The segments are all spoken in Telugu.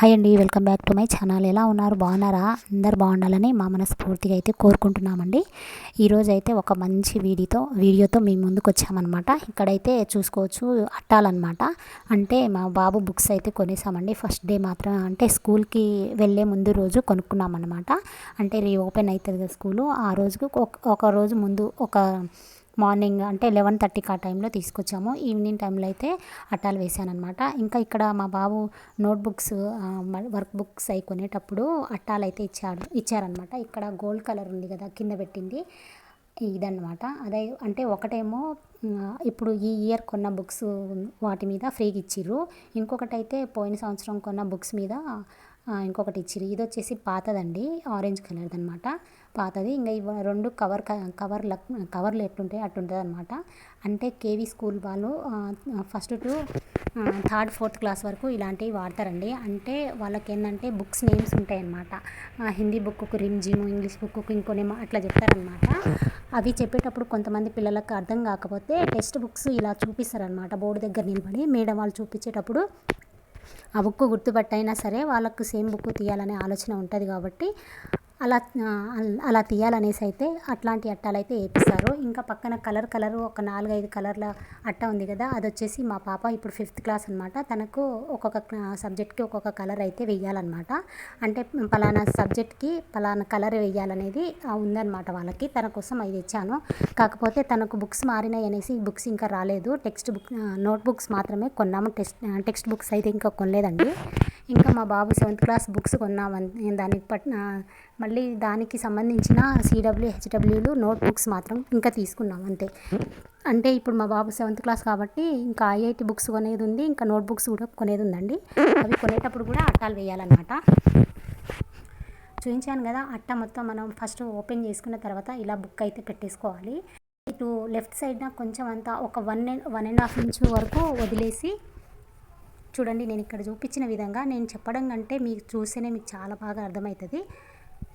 హాయ్ అండి welcome back to my channel ఎలా ఉన్నారు? బాగున్నారా? అందరు బాగుండాలని మా మనస్ఫూర్తిగా అయితే కోరుకుంటున్నామండి. ఈరోజు అయితే ఒక మంచి వీడియోతో వీడియోతో మేము ముందుకు వచ్చామన్నమాట. ఇక్కడైతే చూసుకోవచ్చు అట్టాలన్నమాట. అంటే మా బాబు బుక్స్ అయితే కొనేసామండి. ఫస్ట్ డే మాత్రం అంటే స్కూల్కి వెళ్ళే ముందు రోజు కొనుక్కున్నామన్నమాట. అంటే రీ ఓపెన్ అవుతుంది కదా స్కూలు. ఆ రోజుకు ఒక రోజు ముందు ఒక మార్నింగ్ అంటే లెవెన్ థర్టీకి ఆ టైంలో తీసుకొచ్చాము. ఈవినింగ్ టైంలో అయితే అట్టాలు వేసానమాట ఇంకా ఇక్కడ మా బాబు నోట్బుక్స్ వర్క్ బుక్స్ అవి కొనేటప్పుడు అట్టాలు అయితే ఇచ్చాడు ఇచ్చారనమాట ఇక్కడ గోల్డ్ కలర్ ఉంది కదా కింద పెట్టింది ఇదన్నమాట. అదే అంటే ఒకటేమో ఇప్పుడు ఈ ఇయర్ కొన్న బుక్స్ వాటి మీద ఫ్రీగా ఇచ్చిర్రు. ఇంకొకటి అయితే పోయిన సంవత్సరం కొన్న బుక్స్ మీద ఇంకొకటి ఇచ్చిర్రు. ఇది వచ్చేసి పాతదండి ఆరెంజ్ కలర్ది అనమాట పాతది. ఇంకా ఇవి రెండు కవర్ కవర్ల కవర్లు ఎట్లుంటాయి అట్టుంటుంది అనమాట అంటే కేవీ స్కూల్ వాళ్ళు first to third fourth class వరకు ఇలాంటివి వాడతారండి. అంటే వాళ్ళకి ఏంటంటే బుక్స్ నేమ్స్ ఉంటాయి అన్నమాట Hindi book Rimjhim English book ఇంకోనేమో అట్లా చెప్తారనమాట అవి చెప్పేటప్పుడు కొంతమంది పిల్లలకు అర్థం కాకపోతే టెక్స్ట్ బుక్స్ ఇలా చూపిస్తారనమాట బోర్డు దగ్గర నిలబడి మేడం వాళ్ళు చూపించేటప్పుడు ఆ బుక్ గుర్తుపట్టైనా సరే వాళ్ళకు సేమ్ బుక్ తీయాలనే ఆలోచన ఉంటుంది కాబట్టి అలా అలా తీయాలనేసి అయితే అట్లాంటి అట్టాలు అయితే వేపిస్తారు ఇంకా పక్కన కలర్ కలర్ ఒక నాలుగైదు కలర్ల అట్ట ఉంది కదా అది వచ్చేసి మా పాప ఇప్పుడు ఫిఫ్త్ క్లాస్ అనమాట తనకు ఒక్కొక్క సబ్జెక్ట్కి ఒక్కొక్క కలర్ అయితే వేయాలన్నమాట అంటే పలానా సబ్జెక్ట్కి పలానా కలర్ వేయాలనేది ఉందన్నమాట వాళ్ళకి. తన కోసం అది ఇచ్చాను కాకపోతే తనకు బుక్స్ మారినాయి అనేసి బుక్స్ ఇంకా రాలేదు. టెక్స్ట్ బుక్ నోట్ బుక్స్ మాత్రమే కొన్నాము. టెక్స్ట్ టెక్స్ట్ బుక్స్ అయితే ఇంకా కొనలేదండి. ఇంకా మా బాబు సెవెంత్ క్లాస్ బుక్స్ కొన్నామని దానికి పట్ మళ్ళీ మళ్ళీ దానికి సంబంధించిన సిడబ్ల్యూ హెచ్డబ్ల్యూలు నోట్ బుక్స్ మాత్రం ఇంకా తీసుకున్నాం అంతే. అంటే ఇప్పుడు మా బాబు సెవెంత్ క్లాస్ కాబట్టి ఇంకా ఐఐటి బుక్స్ కొనేది ఉంది ఇంకా నోట్ బుక్స్ కూడా కొనేది ఉందండి. అవి కొనేటప్పుడు కూడా అట్టాలు వేయాలన్నమాట. చూపించాను కదా అట్ట మొత్తం మనం ఫస్ట్ ఓపెన్ చేసుకున్న తర్వాత ఇలా బుక్ అయితే పెట్టేసుకోవాలి. ఇటు లెఫ్ట్ సైడ్న కొంచెం అంతా ఒక one one and half inch వరకు వదిలేసి చూడండి నేను ఇక్కడ చూపించిన విధంగా నేను చెప్పడం కంటే మీకు చూస్తేనే మీకు చాలా బాగా అర్థమవుతుంది.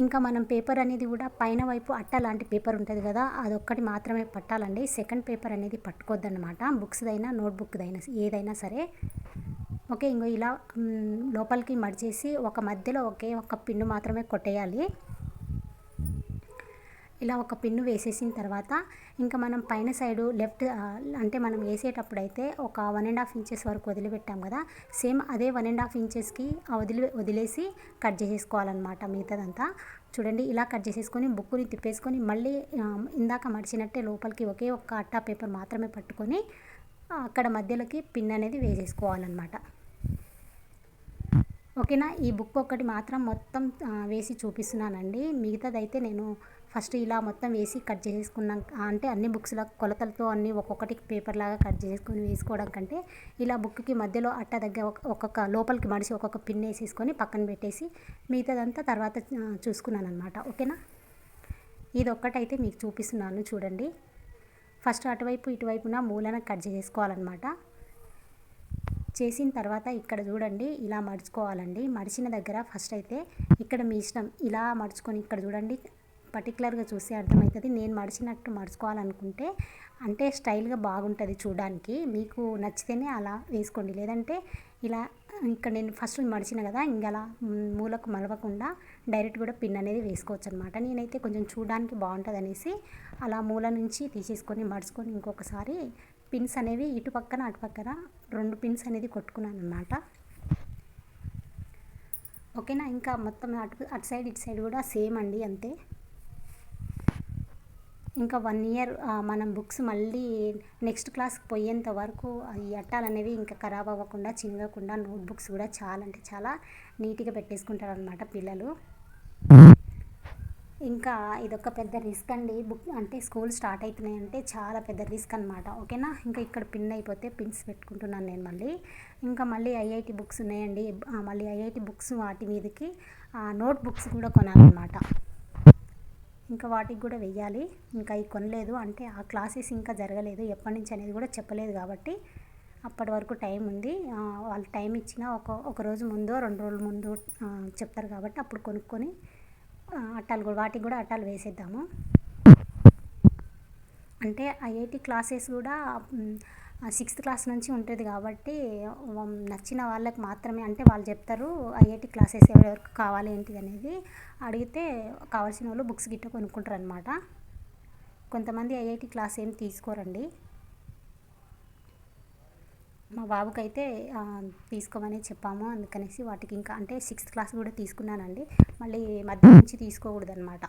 ఇంకా మనం పేపర్ అనేది కూడా పైన వైపు అట్ట లాంటి పేపర్ ఉంటుంది కదా అదొక్కటి మాత్రమే పట్టాలండి. సెకండ్ పేపర్ అనేది పట్టుకోవద్దనమాట బుక్స్దైనా నోట్బుక్దైనా ఏదైనా సరే. ఓకే ఇంకో ఇలా లోపలికి మడిచేసి ఒక మధ్యలో ఒకే ఒక పిన్ను మాత్రమే కొట్టేయాలి. ఇలా ఒక పిన్ను వేసేసిన తర్వాత ఇంకా మనం పైన సైడు లెఫ్ట్ అంటే మనం వేసేటప్పుడు అయితే ఒక వన్ అండ్ హాఫ్ ఇంచెస్ వరకు వదిలిపెట్టాం కదా. సేమ్ అదే వన్ అండ్ హాఫ్ ఇంచెస్కి వదిలి వదిలేసి కట్ చేసేసుకోవాలన్నమాట మిగతాదంతా. చూడండి ఇలా కట్ చేసేసుకొని బుక్కుని తిప్పేసుకొని మళ్ళీ ఇందాక మడిచినట్టే లోపలికి ఒకే ఒక్క అట్టా పేపర్ మాత్రమే పట్టుకొని అక్కడ మధ్యలోకి పిన్ అనేది వేసేసుకోవాలన్నమాట. ఓకేనా? ఈ బుక్ ఒకటి మాత్రం మొత్తం వేసి చూపిస్తున్నానండి. మిగతాదైతే నేను ఫస్ట్ ఇలా మొత్తం వేసి కట్ చేసుకున్నాం. అంటే అన్ని బుక్స్ల కొలతలతో అన్ని ఒక్కొక్కటి పేపర్ లాగా కట్ చేసుకొని వేసుకోవడం కంటే ఇలా బుక్కి మధ్యలో అట్ట దగ్గర ఒక్కొక్క లోపలికి మడిచి ఒక్కొక్క పిన్ వేసేసుకొని పక్కన పెట్టేసి మిగతాదంతా తర్వాత చూసుకున్నాను అనమాట ఓకేనా? ఇది ఒక్కటైతే మీకు చూపిస్తున్నాను చూడండి. ఫస్ట్ అటువైపు ఇటువైపున మూలన కట్ చేసుకోవాలన్నమాట. చేసిన తర్వాత ఇక్కడ చూడండి ఇలా మడుచుకోవాలండి. మడిచిన దగ్గర ఫస్ట్ అయితే ఇక్కడ మీ ఇష్టం ఇలా మడుచుకొని ఇక్కడ చూడండి. పర్టికులర్గా చూస్తే అర్థమవుతుంది. నేను మడిచినట్టు మడుచుకోవాలనుకుంటే అంటే స్టైల్గా బాగుంటుంది చూడడానికి. మీకు నచ్చితేనే అలా వేసుకోండి. లేదంటే ఇలా ఇక్కడ నేను ఫస్ట్ మడిచిన కదా ఇంకా అలా మూలకు మలవకుండా డైరెక్ట్ కూడా పిన్ అనేది వేసుకోవచ్చు అనమాట నేనైతే కొంచెం చూడడానికి బాగుంటుంది అనేసి అలా మూల నుంచి తీసేసుకొని మడుచుకొని ఇంకొకసారి పిన్స్ అనేవి ఇటు పక్కన అటు పక్కన రెండు పిన్స్ అనేది కొట్టుకున్నాను అనమాట ఓకేనా? ఇంకా మొత్తం అటు అటు సైడ్ ఇటు సైడ్ కూడా సేమ్ అండి అంతే. ఇంకా వన్ ఇయర్ మనం బుక్స్ మళ్ళీ నెక్స్ట్ క్లాస్కి పోయేంత వరకు ఈ అట్టాలు అనేవి ఇంకా ఖరాబ్ అవ్వకుండా చినగకుండా నోట్ బుక్స్ కూడా చాలా అంటే చాలా నీట్గా పెట్టేసుకుంటారు అనమాట పిల్లలు. ఇంకా ఇదొక పెద్ద రిస్క్ అండి. బుక్ అంటే స్కూల్ స్టార్ట్ అవుతున్నాయి అంటే చాలా పెద్ద రిస్క్ అనమాట ఓకేనా? ఇంకా ఇక్కడ పిన్ అయిపోతే పిన్స్ పెట్టుకుంటున్నాను నేను మళ్ళీ. ఇంకా మళ్ళీ ఐఐటి బుక్స్ ఉన్నాయండి. మళ్ళీ ఐఐటి బుక్స్ వాటి మీదకి నోట్ బుక్స్ కూడా కొనాలన్నమాట. ఇంకా వాటికి కూడా వెయ్యాలి. ఇంకా అవి కొనలేదు అంటే ఆ క్లాసెస్ ఇంకా జరగలేదు. ఎప్పటి నుంచి అనేది కూడా చెప్పలేదు కాబట్టి అప్పటి వరకు టైం ఉంది. వాళ్ళు టైం ఇచ్చిన ఒక ఒక రోజు ముందో రెండు రోజుల ముందు చెప్తారు కాబట్టి అప్పుడు కొనుక్కొని అట్టాలు కూడా వాటికి కూడా అట్టాలు వేసేద్దాము. అంటే ఐఐటి క్లాసెస్ కూడా సిక్స్త్ క్లాస్ నుంచి ఉంటుంది కాబట్టి నచ్చిన వాళ్ళకి మాత్రమే అంటే వాళ్ళు చెప్తారు ఐఐటి క్లాసెస్ ఎవరెవరికి కావాలి ఏంటిది అనేది. అడిగితే కావాల్సిన వాళ్ళు బుక్స్ గిట్ట కొనుక్కుంటారు అనమాట కొంతమంది ఐఐటి క్లాస్ ఏం తీసుకోరండి. మా బాబుకైతే అయితే తీసుకోమని చెప్పాము అందుకనేసి వాటికి ఇంకా అంటే సిక్స్త్ క్లాస్ కూడా తీసుకున్నానండి. మళ్ళీ మధ్య నుంచి తీసుకోకూడదు అనమాట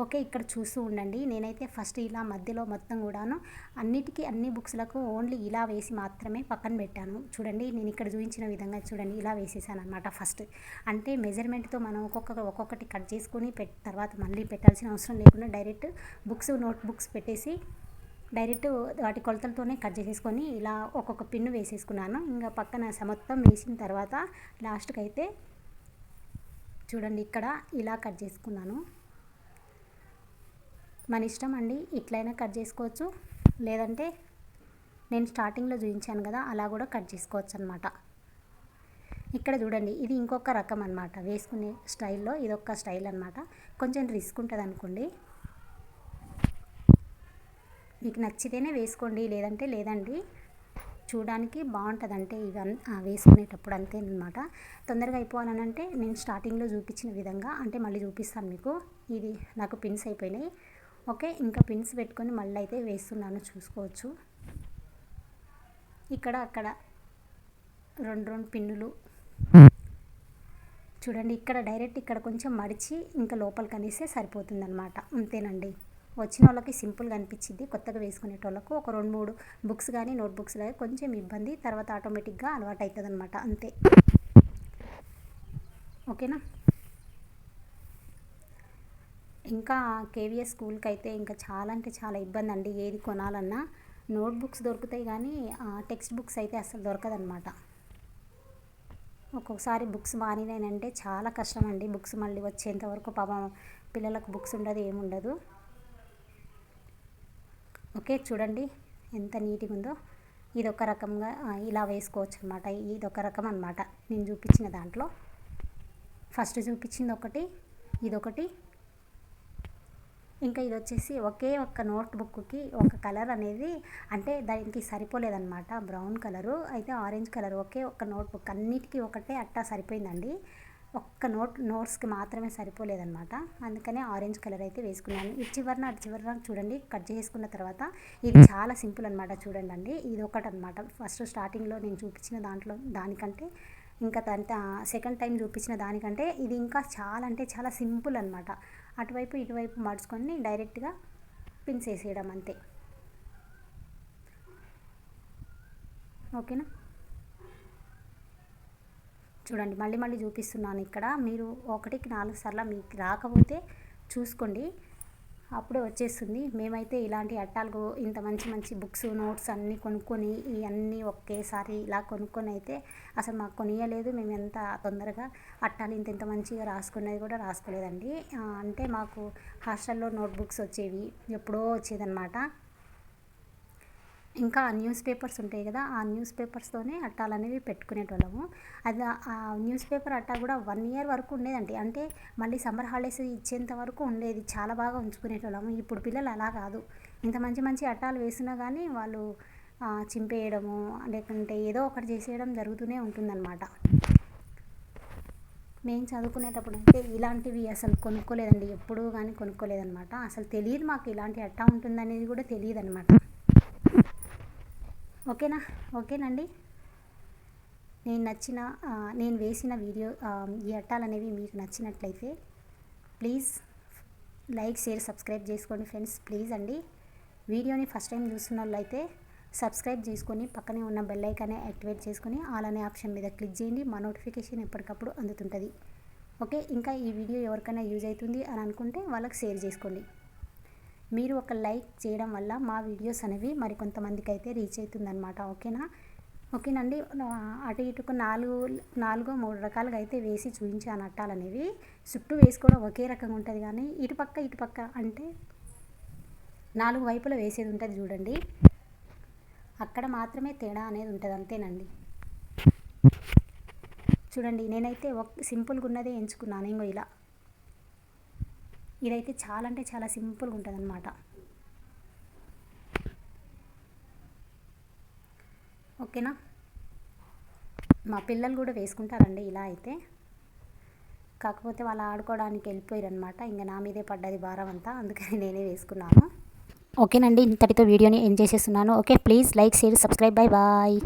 ఓకే ఇక్కడ చూస్తూ ఉండండి. నేనైతే ఫస్ట్ ఇలా మధ్యలో మొత్తం కూడాను అన్నిటికీ అన్ని బుక్స్లకు ఓన్లీ ఇలా వేసి మాత్రమే పక్కన పెట్టాను. చూడండి నేను ఇక్కడ చూపించిన విధంగా చూడండి ఇలా వేసేసాను అనమాట ఫస్ట్. అంటే మెజర్మెంట్తో మనం ఒక్కొక్క ఒక్కొక్కటి కట్ చేసుకొని పెట్ తర్వాత మళ్ళీ పెట్టాల్సిన అవసరం లేకుండా డైరెక్ట్ బుక్స్ నోట్ బుక్స్ పెట్టేసి డైరెక్ట్ వాటి కొలతలతోనే కట్ చేసేసుకొని ఇలా ఒక్కొక్క పిన్ను వేసేసుకున్నాను. ఇంకా పక్కన స- మొత్తం వేసిన తర్వాత లాస్ట్కి అయితే చూడండి ఇక్కడ ఇలా కట్ చేసుకున్నాను. మన ఇష్టం అండి. ఇట్లయినా కట్ చేసుకోవచ్చు. లేదంటే నేను స్టార్టింగ్లో చూపించాను కదా అలా కూడా కట్ చేసుకోవచ్చు అనమాట ఇక్కడ చూడండి ఇది ఇంకొక రకం అనమాట వేసుకునే స్టైల్లో ఇదొక స్టైల్ అనమాట కొంచెం రిస్క్ ఉంటుంది అనుకోండి. మీకు నచ్చితేనే వేసుకోండి లేదంటే లేదండి. చూడడానికి బాగుంటుంది అంటే ఇవన్నీ వేసుకునేటప్పుడు అంతే అనమాట తొందరగా అయిపోవాలని అంటే నేను స్టార్టింగ్లో చూపించిన విధంగా అంటే మళ్ళీ చూపిస్తాను మీకు. ఇది నాకు పిన్స్ అయిపోయినాయి. ఓకే ఇంకా పిన్స్ పెట్టుకొని మళ్ళీ అయితే వేస్తున్నాను చూసుకోవచ్చు. ఇక్కడ అక్కడ రెండు రెండు పిన్నులు. చూడండి ఇక్కడ డైరెక్ట్ ఇక్కడ కొంచెం మడిచి ఇంకా లోపలికి అనేస్తే సరిపోతుంది అనమాట అంతేనండి. వచ్చిన వాళ్ళకి సింపుల్గా అనిపించింది కొత్తగా వేసుకునేటోళ్ళకు ఒక రెండు మూడు బుక్స్ కానీ నోట్బుక్స్ కానీ కొంచెం ఇబ్బంది. తర్వాత ఆటోమేటిక్గా అలవాటు అవుతుంది అనమాట అంతే. ఓకేనా? ఇంకా కేవీఎస్ స్కూల్కి అయితే ఇంకా చాలా అంటే చాలా ఇబ్బంది అండి ఏది కొనాలన్నా నోట్బుక్స్ దొరుకుతాయి కానీ టెక్స్ట్ బుక్స్ అయితే అసలు దొరకదనమాట ఒక్కొక్కసారి బుక్స్ మానినాయనంటే చాలా కష్టం అండి బుక్స్ మళ్ళీ వచ్చేంత వరకు పాపం పిల్లలకు బుక్స్ ఉండదు ఏముండదు ఓకే చూడండి ఎంత నీట్గా ఉందో ఇది ఒక రకంగా ఇలా వేసుకోవచ్చు అనమాట ఇది ఒక రకం అనమాట నేను చూపించిన దాంట్లో. ఫస్ట్ చూపించింది ఒకటి ఇదొకటి. ఇంకా ఇది వచ్చేసి ఒకే ఒక్క నోట్ బుక్కి ఒక కలర్ అనేది అంటే దానికి సరిపోలేదన్నమాట. బ్రౌన్ కలరు అయితే ఆరెంజ్ కలర్ ఒకే ఒక్క నోట్ బుక్ అన్నిటికీ ఒకటే అట్టా సరిపోయిందండి. ఒక్క నోట్ నోట్స్కి మాత్రమే సరిపోలేదన్నమాట. అందుకనే ఆరెంజ్ కలర్ అయితే వేసుకున్నాను. ఇటు చివరన అటు చివరన చూడండి కట్ చేసుకున్న తర్వాత ఇది చాలా సింపుల్ అనమాట చూడండి అండి ఇది ఒకటి అనమాట ఫస్ట్ స్టార్టింగ్లో నేను చూపించిన దాంట్లో దానికంటే ఇంకా దాంతో సెకండ్ టైం చూపించిన దానికంటే ఇది ఇంకా చాలా అంటే చాలా సింపుల్ అనమాట అటువైపు ఇటువైపు మడుచుకొని డైరెక్ట్గా పిన్స్ వేసేయడం అంతే. ఓకేనా? చూడండి మళ్ళీ మళ్ళీ చూపిస్తున్నాను ఇక్కడ. మీరు ఒకటికి నాలుగు సార్లు మీకు రాకపోతే చూసుకోండి. అప్పుడే వచ్చేస్తుంది. మేమైతే ఇలాంటి అట్టాలు ఇంత మంచి మంచి బుక్స్ నోట్స్ అన్నీ కొనుక్కొని ఇవన్నీ ఒకేసారి ఇలా కొనుక్కొని అయితే అసలు మాకు కొనియలేదు. మేము ఎంత తొందరగా అట్టాలు ఇంత ఇంత మంచిగా రాసుకునేది కూడా రాసుకోలేదండి. అంటే మాకు హాస్టల్లో నోట్బుక్స్ వచ్చేవి ఎప్పుడో వచ్చేదన్నమాట. ఇంకా న్యూస్ పేపర్స్ ఉంటాయి కదా ఆ న్యూస్ పేపర్స్తోనే అట్టాలు అనేవి పెట్టుకునేటోళ్ళము. అది ఆ న్యూస్ పేపర్ అట్టా కూడా వన్ ఇయర్ వరకు ఉండేదండి. అంటే మళ్ళీ సమ్మర్ హాలిడేస్ ఇచ్చేంత వరకు ఉండేది. చాలా బాగా ఉంచుకునేటోళ్ళము. ఇప్పుడు పిల్లలు అలా కాదు. ఇంత మంచి మంచి అట్టాలు వేసినా కానీ వాళ్ళు చింపేయడము లేకుంటే ఏదో ఒకటి చేసేయడం జరుగుతూనే ఉంటుందన్నమాట. మేము చదువుకునేటప్పుడు అయితే ఇలాంటివి అసలు కొనుక్కోలేదండి. ఎప్పుడూ కానీ కొనుక్కోలేదన్నమాట. అసలు తెలియదు మాకు ఇలాంటి అట్టా ఉంటుందనేది కూడా తెలియదు అనమాట ఓకేనా? ఓకేనండి. నేను నచ్చిన నేను వేసిన వీడియో ఈ అట్టాలు అనేవి మీకు నచ్చినట్లయితే ప్లీజ్ లైక్ షేర్ సబ్స్క్రైబ్ చేసుకోండి ఫ్రెండ్స్. ప్లీజ్ అండి. వీడియోని ఫస్ట్ టైం చూస్తున్న వాళ్ళైతే సబ్స్క్రైబ్ చేసుకొని పక్కనే ఉన్న బెల్ ఐకాన్ని యాక్టివేట్ చేసుకొని ఆల్ అనే ఆప్షన్ మీద క్లిక్ చేయండి. మా నోటిఫికేషన్ ఎప్పటికప్పుడు అందుతుంటుంది. ఓకే ఇంకా ఈ వీడియో ఎవరికైనా యూజ్ అవుతుంది అని అనుకుంటే వాళ్ళకి షేర్ చేసుకోండి. మీరు ఒక లైక్ చేయడం వల్ల మా వీడియోస్ అనేవి మరి కొంతమందికి అయితే రీచ్ అవుతుందన్నమాట. ఓకేనా? ఓకేనండి. అటు ఇటుకు నాలుగు నాలుగో మూడు రకాలుగా అయితే వేసి చూపించాను అట్టాలు అనేవి. చుట్టూ వేసుకోవడం ఒకే రకంగా ఉంటుంది కానీ ఇటుపక్క ఇటుపక్క అంటే నాలుగు వైపులా వేసేది ఉంటుంది చూడండి. అక్కడ మాత్రమే తేడా అనేది ఉంటుంది అంతేనండి. చూడండి నేనైతే ఒక సింపుల్గా ఉన్నదే ఎంచుకున్నాను. ఇంకో ఇలా. ఇదైతే చాలా అంటే చాలా సింపుల్గా ఉంటుంది అనమాట ఓకేనా? మా పిల్లలు కూడా వేసుకుంటారండి ఇలా అయితే. కాకపోతే వాళ్ళు ఆడుకోవడానికి వెళ్ళిపోయారనమాట ఇంకా నా మీదే పడ్డది భారం అంతా అందుకని నేనే వేసుకున్నాను. ఓకేనండి ఇంతటితో వీడియోని ఎంజాయ్ చేస్తున్నాను okay please like share subscribe bye bye.